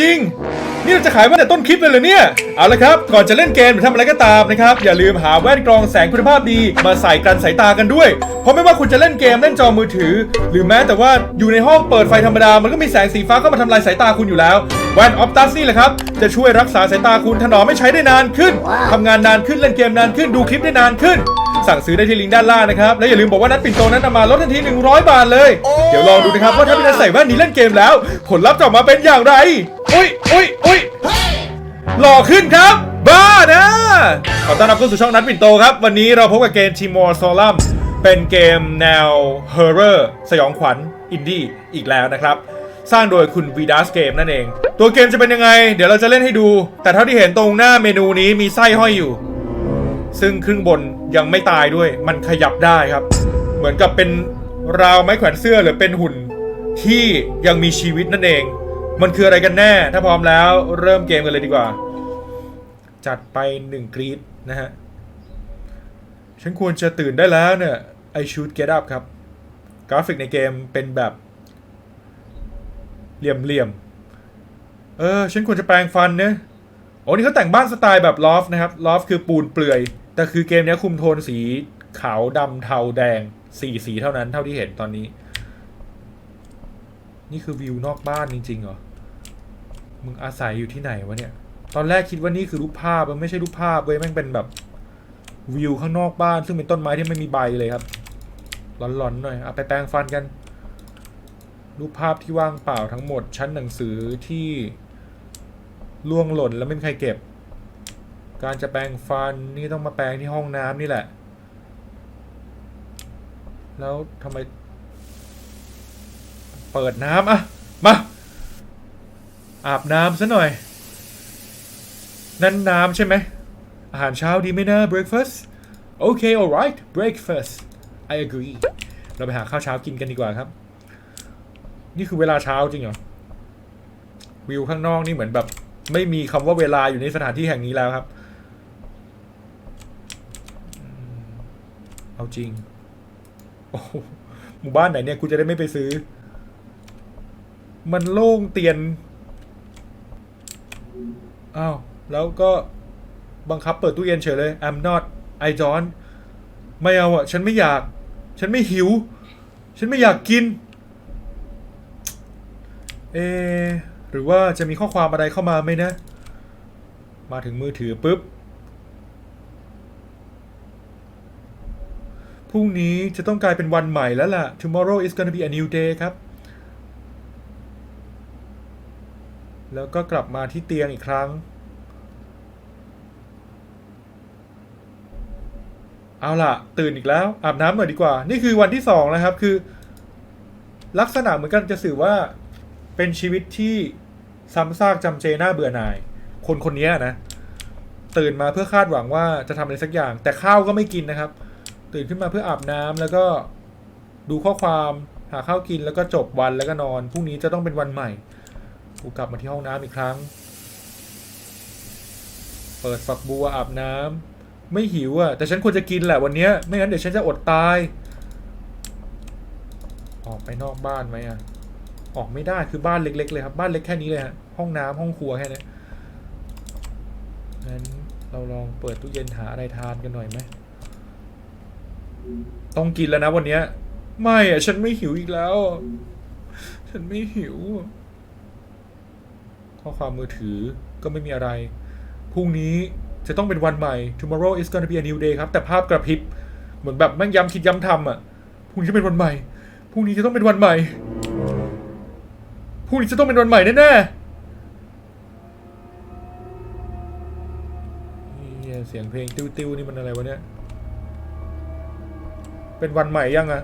จริง นี่เราจะขายมาแต่ต้นคลิปเลยเหรอเนี่ย เอาละครับ ก่อนจะเล่นเกมหรือทำอะไรก็ตามนะครับ อย่าลืมหาแว่นกรองแสงคุณภาพดี มาใส่กันสายตากันด้วย เพราะไม่ว่าคุณจะเล่นเกมเล่นจอมือถือ หรือแม้แต่ว่าอยู่ในห้องเปิดไฟธรรมดา มันก็มีแสงสีฟ้าเข้ามาทำลายสายตาคุณอยู่แล้ว แว่นออ t ตัสนี่แหละครับ จะช่วยรักษาสายตาคุณถนอมไม่ใช้ได้นานขึ้นทำงานนานขึ้นเล่นเกมนานขึ้นดูคลิปได้นานขึ้นสั่งซื้อได้ที่ลิงก์ด้านล่างนะครับ และอย่าลืมบอกว่านัดปิ่นโตนั้นนำมาลดทันที 100 บาทเลย เดี๋ยวลองดูนะครับว่าถ้าพี่นัทใส่แว่นนี้เล่นเกมแล้ว ผลลัพธ์จะออกมาเป็นอย่างไร อุ้ยอุ้ยอุ้ยหล่อขึ้นครับ บ้านะขอต้อนรับเข้าสู่ช่องนัดปิ่นโตครับ วันนี้เราพบกับเกมทีมอร์โซลัมเป็นเกมแนวเฮอร์เรอร์สยองขวัญอินดี้อีกแล้วนะครับสร้างโดยคุณวีดัสเกมนั่นเอง ตัวเกมจะเป็นยังไง เดี๋ยวเราจะเล่นให้ดู แต่เท่าที่เห็นตรงหน้าเมนูนี้มีไส้ห้อยอยู่ ซึ่งครึ่งบนยังไม่ตายด้วย มันขยับได้ครับ เหมือนกับเป็นราวไม้แขวนเสื้อหรือเป็นหุ่นที่ยังมีชีวิตนั่นเอง มันคืออะไรกันแน่ ถ้าพร้อมแล้วเริ่มเกมกันเลยดีกว่า จัดไปหนึ่งกรีดนะฮะ ฉันควรจะตื่นได้แล้วเนี่ย I should get up ครับ กราฟิกในเกมเป็นแบบเหลี่ยมๆเออ ฉันควรจะแปลงฟันเนะโอ้ นี่เขาแต่งบ้านสไตล์แบบลอฟนะครับลอฟคือปูนเปลือย แต่คือเกมนี้คุมโทนสีขาวดำเทาแดงสี่สีเท่านั้นเท่าที่เห็นตอนนี้ นี่คือวิวนอกบ้านจริงๆเหรอ มึงอาศัยอยู่ที่ไหนวะเนี่ย ตอนแรกคิดว่านี่คือรูปภาพมันไม่ใช่รูปภาพเว้ยแม่งเป็นแบบวิวข้างนอกบ้าน ซึ่งเป็นต้นไม้ที่ไม่มีใบเลยครับหลอนๆหน่อยเอาไปแปรงฟันกัน รูปภาพที่ว่างเปล่าทั้งหมดชั้นหนังสือที่ ล่วงหล่นแล้วไม่มีใครเก็บ การจะแปรงฟันนี่ต้องมาแปรงที่ห้องน้ำนี่แหละ แล้วทำไม เปิดน้ำอะมา อาบน้ำซะหน่อย นั่นน้ำใช่ไหม อาหารเช้าดีไหมนะ breakfast โอเค alright breakfast I agree เราไปหาข้าวเช้ากินกันดีกว่าครับ นี่คือเวลาเช้าจริงเหรอ วิวข้างนอกนี่เหมือนแบบ ไม่มีคำว่าเวลาอยู่ในสถานที่แห่งนี้แล้วครับ เอาจริง โอ้หมู่บ้านไหนเนี่ยกูจะได้ไม่ไปซื้อ มันโล่งเตียน อ้าว แล้วก็บังคับเปิดตู้เย็นเฉยเลย I'm not I don't ไม่เอาอะ ฉันไม่อยาก ฉันไม่หิว ฉันไม่อยากกิน เอ หรือว่าจะมีข้อความอะไรเข้ามาไหมนะ มาถึงมือถือปุ๊บ พรุ่งนี้จะต้องกลายเป็นวันใหม่แล้วล่ะ Tomorrow is gonna be a new day ครับ แล้วก็กลับมาที่เตียงอีกครั้ง เอาล่ะ ตื่นอีกแล้ว อาบน้ำหน่อยดีกว่า นี่คือวันที่สองนะครับ คือ ลักษณะเหมือนกันจะสื่อว่าเป็นชีวิตที่ ซ้ำซากจำเจน่าเบื่อหน่าย คนคนนี้นะ ตื่นมาเพื่อคาดหวังว่าจะทำอะไรสักอย่าง แต่ข้าวก็ไม่กินนะครับ ตื่นขึ้นมาเพื่ออาบน้ำแล้วก็ดูข้อความหาข้าวกินแล้วก็จบวันแล้วก็นอนพรุ่งนี้จะต้องเป็นวันใหม่ กูกลับมาที่ห้องน้ำอีกครั้ง เปิดฝักบัวอาบน้ำไม่หิวอะ่ะแต่ฉันควรจะกินแหละวันนี้ไม่งั้นเดี๋ยวฉันจะอดตาย ออกไปนอกบ้านไหมอะ่ะ ออกไม่ได้คือบ้านเล็ก ๆ เลยครับ บ้านเล็กแค่นี้เลยฮะห้องน้ำห้องครัวแค่นี้งั้นเราลองเปิดตู้เย็นหาอะไรทานกันหน่อยไหมต้องกินแล้วนะวันเนี้ย ไม่อะฉันไม่หิวอีกแล้ว ฉันไม่หิว ข้อความมือถือก็ไม่มีอะไรพรุ่งนี้จะต้องเป็นวันใหม่ tomorrow is gonna be a new day ครับ แต่ภาพกระพริบ เหมือนแบบแม่งย้ำคิดย้ำทำอะพรุ่งนี้จะเป็นวันใหม่พรุ่งนี้จะต้องเป็นวันใหม่ พรุ่งนี้จะต้องเป็นวันใหม่แน่ๆเหี้ยเสียงเพลงติ้วๆนี่มันอะไรวะเนี่ย เป็นวันใหม่ยังอะ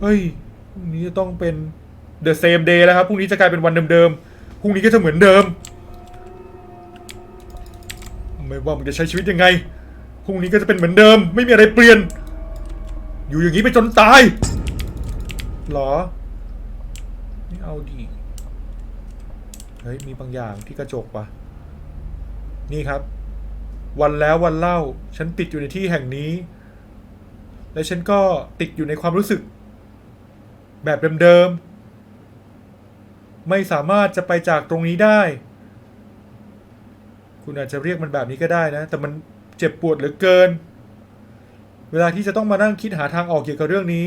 เฮ้ย พรุ่งนี้จะต้องเป็น the same day แล้วครับ พรุ่งนี้จะกลายเป็นวันเดิมๆ พรุ่งนี้ก็จะเหมือนเดิม ไม่ว่ามึงจะใช้ชีวิตยังไง พรุ่งนี้ก็จะเป็นเหมือนเดิม ไม่มีอะไรเปลี่ยน อยู่อย่างนี้ไปจนตาย หรอ ไม่เอาดี เฮ้ย มีบางอย่างที่กระจกวะนี่ครับ วันแล้ววันเล่า ฉันติดอยู่ในที่แห่งนี้ และฉันก็ติดอยู่ในความรู้สึก แบบเดิมๆ ไม่สามารถจะไปจากตรงนี้ได้ คุณอาจจะเรียกมันแบบนี้ก็ได้นะ แต่มันเจ็บปวดเหลือเกิน เวลาที่จะต้องมานั่งคิดหาทางออกเกี่ยวกับเรื่องนี้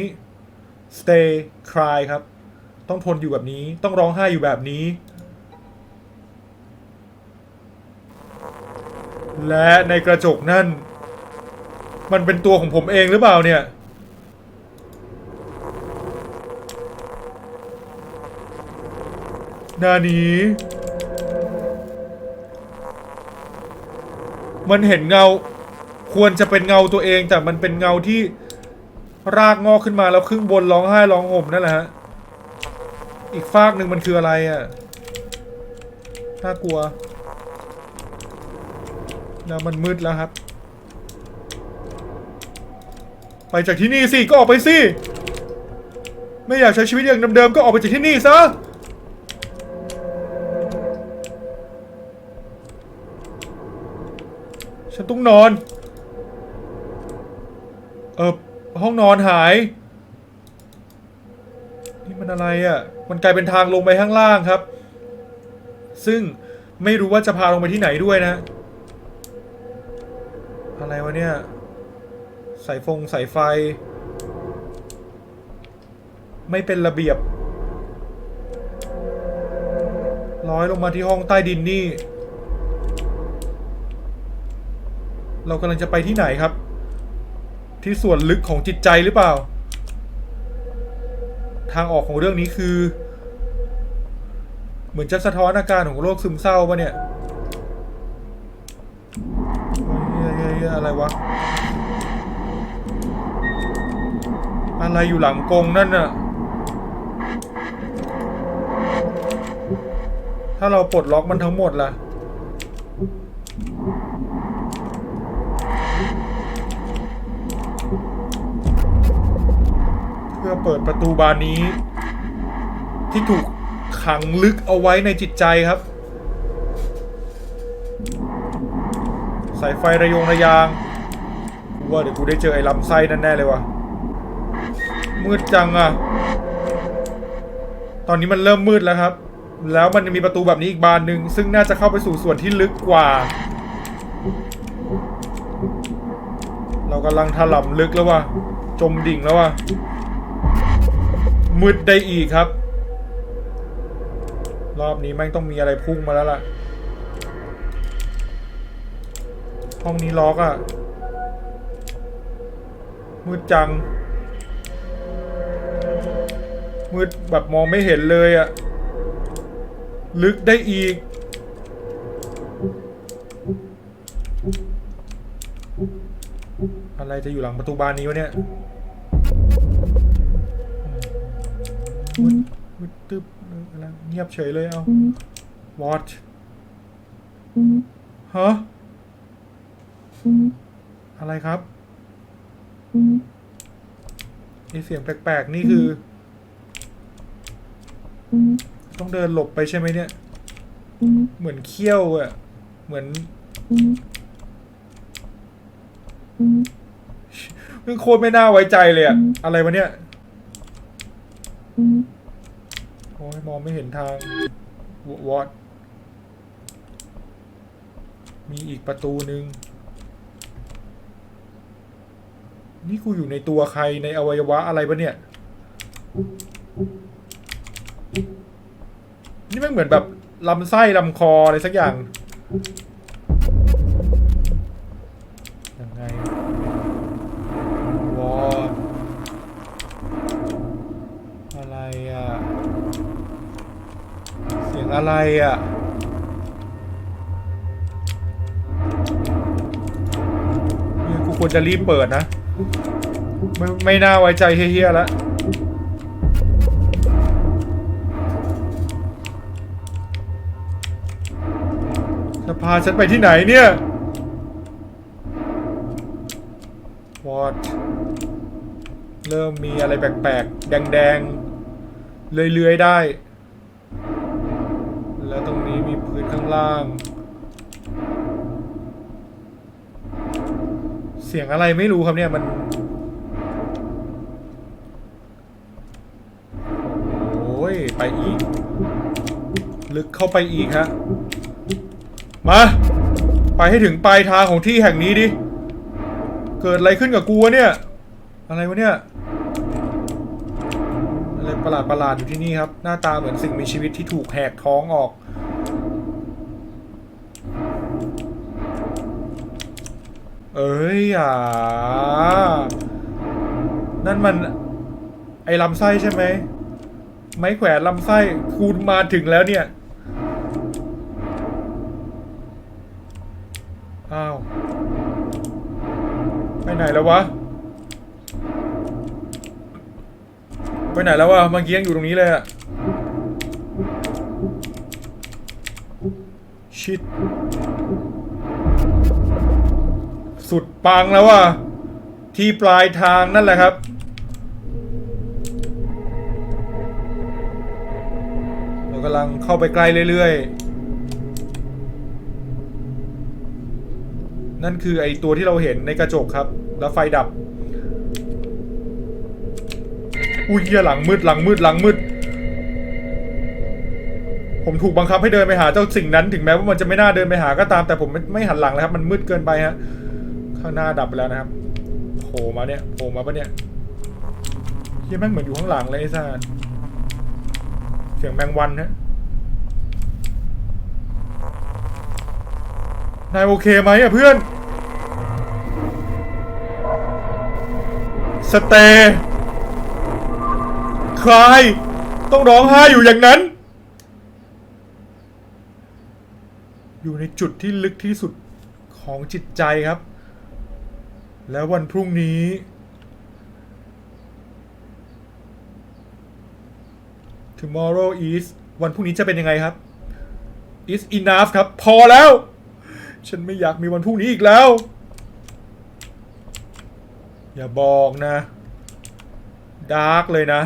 stay cry ครับ ต้องทนอยู่แบบนี้ ต้องร้องไห้อยู่แบบนี้ และในกระจกนั่น มันเป็นตัวของผมเองหรือเปล่าเนี่ยหน้านี้ มันเห็นเงา ควรจะเป็นเงาตัวเองแต่มันเป็นเงาที่รากงอกขึ้นมาแล้วครึ่งบนร้องไห้ร้องห่มนั่นแหละฮะอีกฟากหนึ่งมันคืออะไรอะ่ะน่ากลัวแล้วมันมืดแล้วครับ ไปจากที่นี่สิก็ออกไปสิไม่อยากใช้ชีวิตอย่างเดิมๆก็ออกไปจากที่นี่ซะฉันต้องนอน เออห้องนอนหาย นี่มันอะไรอะ่ะ มันกลายเป็นทางลงไปข้างล่างครับ ซึ่งไม่รู้ว่าจะพาลงไปที่ไหนด้วยนะ อะไรวะเนี่ย สายฟงสายไฟ ไม่เป็นระเบียบร้อยลงมาที่ห้องใต้ดินนี่ เรากำลังจะไปที่ไหนครับ ที่ส่วนลึกของจิตใจหรือเปล่า ทางออกของเรื่องนี้คือ เหมือนจะสะท้อนอาการของโรคซึมเศร้าปะเนี่ยอะไรวะ อะไรอยู่หลังกรงนั่นน่ะ ถ้าเราปลดล็อกมันทั้งหมดล่ะ อเปิดประตูบานนี้ ที่ถูกขังลึกเอาไว้ในจิตใจครับ สายไฟระยงระยางกูว่าเดี๋ยวกูได้เจอไอ้ลำไส้นั่นแน่เลยวะมืดจังอะตอนนี้มันเริ่มมืดแล้วครับ แล้วมันมีประตูแบบนี้อีกบานหนึ่งซึ่งน่าจะเข้าไปสู่ส่วนที่ลึกกว่า เรากำลังถล่ำลึกแล้ววะจมดิ่งแล้ววะ มืดได้อีกครับ รอบนี้แม่งต้องมีอะไรพุ่งมาแล้วล่ะ ห้องนี้ล็อกอะ่ะ มืดจัง มืดแบบมองไม่เห็นเลยอะ่ะ ลึกได้อีกอะไรจะอยู่หลังประตูบานนี้วะเนี่ย มืดมืดตึ๊บอะไรเงียบเฉยเลยเอา what ฮะอะไรครับไอเสียงแปลกๆ นี่คือ ต้องเดินหลบไปใช่ไหมเนี่ย เหมือนเขี้ยวอะเหมือนมันโคตรไม่น่าไว้ใจเลยอะอะไรวะเนี่ย โอ้ย มองไม่เห็นทาง วอดมีอีกประตูหนึ่ง นี่กูอยู่ในตัวใครในอวัยวะอะไรปะเนี่ย นี่ไม่เหมือนแบบลำไส้ลำคออะไรสักอย่างไงวอดอะไรอะ เสียง อะไรอะเนี่ยกูควรจะรีบเปิดนะ ไม่ไม่น่าไว้ใจเฮี้ยๆแล้วจะพาฉันไปที่ไหนเนี่ย What เริ่มมีอะไรแปลกๆ แดงๆ เลื้อยๆ ได้ ล่าง เสียงอะไรไม่รู้ครับเนี่ยมันโอ้ยไปอีก ลึกเข้าไปอีกฮะ มา ไปให้ถึงปลายทางของที่แห่งนี้ดิ เกิดอะไรขึ้นกับกูวะเนี่ย อะไรวะเนี่ยอะไรประหลาดประหลาดอยู่ที่นี่ครับ หน้าตาเหมือนสิ่งมีชีวิตที่ถูกแหกท้องออก เอ้ยอ่านั่นมัน ไอ้ลำไส้ใช่ไหม ไม้แขวนลำไส้คูณมาถึงแล้วเนี่ย อ้าว ไปไหนแล้ววะ ไปไหนแล้ววะเมื่อกี้ยังอยู่ตรงนี้เลยอะชิด สุดปังแล้วว่ะที่ปลายทางนั่นแหละครับเรากำลังเข้าไปใกล้เรื่อยๆ นั่นคือไอตัวที่เราเห็นในกระจกครับ แล้วไฟดับ อุ้ยเหี้ยหลังมืดหลังมืดหลังมืด ผมถูกบังคับให้เดินไปหาเจ้าสิ่งนั้น ถึงแม้ว่ามันจะไม่น่าเดินไปหาก็ตามแต่ผมไม่ไม่หันหลังแล้วครับ มันมืดเกินไปฮะ ข้างหน้าดับไปแล้วนะครับโผล่มาเนี่ยโผล่มาปะเนี่ยเฮียแม่งเหมือนอยู่ข้างหลังเลยไอ้ซ่าเสียงแมงวันฮะนายโอเคไหมอะเพื่อน สเตย์คลาย ต้องร้องไห้อยู่อย่างนั้น อยู่ในจุดที่ลึกที่สุดของจิตใจครับ แล้ววันพรุ่งนี้ tomorrow is วันพรุ่งนี้จะเป็นยังไงครับ is enough ครับ พอแล้ว ฉันไม่อยากมีวันพรุ่งนี้อีกแล้ว อย่าบอกนะดาร์กเลยนะ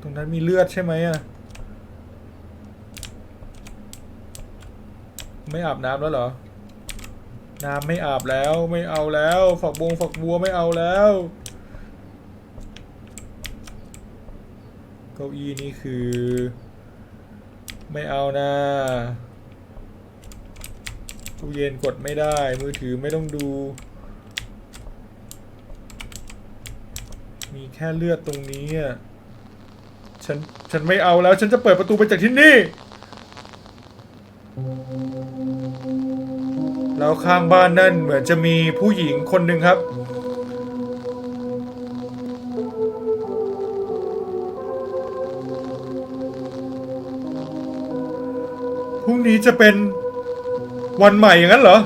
ตรงนั้นมีเลือดใช่ไหมอะไม่อาบน้ำแล้วเหรอ น้ำไม่อาบแล้วไม่เอาแล้วฝักบงฝักบัวไม่เอาแล้วเก้าอี้นี่คือ ไม่เอานะตู้เย็นกดไม่ได้ มือถือไม่ต้องดู มีแค่เลือดตรงนี้อะฉัน ฉันไม่เอาแล้ว ฉันจะเปิดประตูไปจากที่นี่ แล้วข้างบ้านนั่นเหมือนจะมีผู้หญิงคนหนึ่งครับ พรุ่งนี้จะเป็นวันใหม่อย่างนั้นเหรอ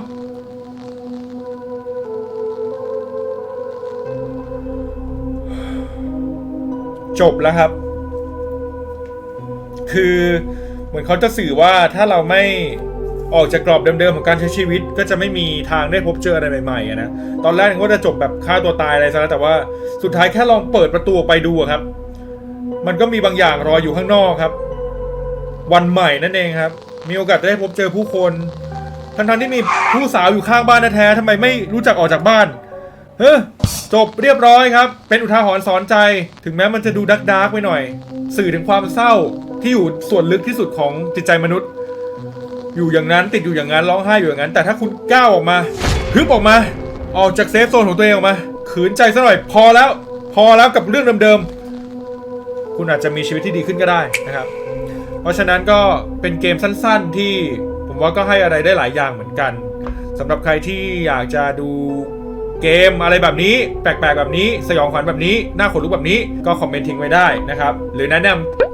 จบแล้วครับ คือเหมือนเขาจะสื่อว่าถ้าเราไม่ ออกจากกรอบเดิมๆของการใช้ชีวิต ก็จะไม่มีทางได้พบเจออะไรใหม่ๆนะตอนแรกนึกว่าจะจบแบบฆ่าตัวตายอะไรซะแล้วแต่ว่าสุดท้ายแค่ลองเปิดประตูไปดูครับ มันก็มีบางอย่างรออยู่ข้างนอกครับ วันใหม่นั่นเองครับ มีโอกาสได้พบเจอผู้คนทั้งๆที่มีผู้สาวอยู่ข้างบ้านแท้ๆทำไมไม่รู้จักออกจากบ้าน เฮ้อจบเรียบร้อยครับ เป็นอุทาหรณ์สอนใจ ถึงแม้มันจะดูดักดากไปหน่อย สื่อถึงความเศร้าที่อยู่ส่วนลึกที่สุดของจิตใจมนุษย์ อยู่อย่างนั้นติดอยู่อย่างนั้นร้องไห้อยู่อย่างนั้น แต่ถ้าคุณก้าวออกมาฮึบออกมา ออกจากเซฟโซนของตัวเองออกมา ขืนใจซะหน่อยพอแล้ว พอแล้วกับเรื่องเดิมๆ คุณอาจจะมีชีวิตที่ดีขึ้นก็ได้นะครับ เพราะฉะนั้นก็เป็นเกมสั้นๆที่ผมว่าก็ให้อะไรได้หลายอย่างเหมือนกันสำหรับใครที่อยากจะดูเกมอะไรแบบนี้ แปลกๆแบบนี้ สยองขวัญแบบนี้ น่าขนลุกแบบนี้ก็คอมเมนต์ทิ้งไว้ได้นะครับ หรือแนะนำ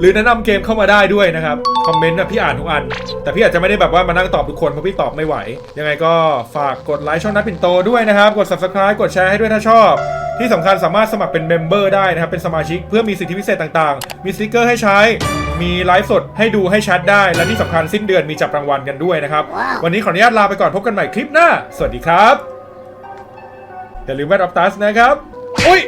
หรือแนะนำเกมเข้ามาได้ด้วยนะครับคอมเมนต์นะพี่อ่านทุกอัน แต่พี่อาจจะไม่ได้แบบว่ามานั่งตอบทุกคนเพราะพี่ตอบไม่ไหว ยังไงก็ฝากกดไลค์ช่องนัดปิ่นโตด้วยนะครับ กด subscribe กดแชร์ให้ด้วยถ้าชอบ ที่สำคัญสามารถสมัครเป็นเมมเบอร์ได้นะครับ เป็นสมาชิกเพื่อมีสิทธิพิเศษต่างๆ มีสติกเกอร์ให้ใช้ มีไลฟ์สดให้ดูให้แชทได้ และที่สำคัญสิ้นเดือนมีจับรางวัลกันด้วยนะครับว้าววันนี้ขออนุญาตลาไปก่อนพบกันใหม่คลิปหน้า สวัสดีครับ อย่าลืมแวดออฟตัสนะครับ อุ้ย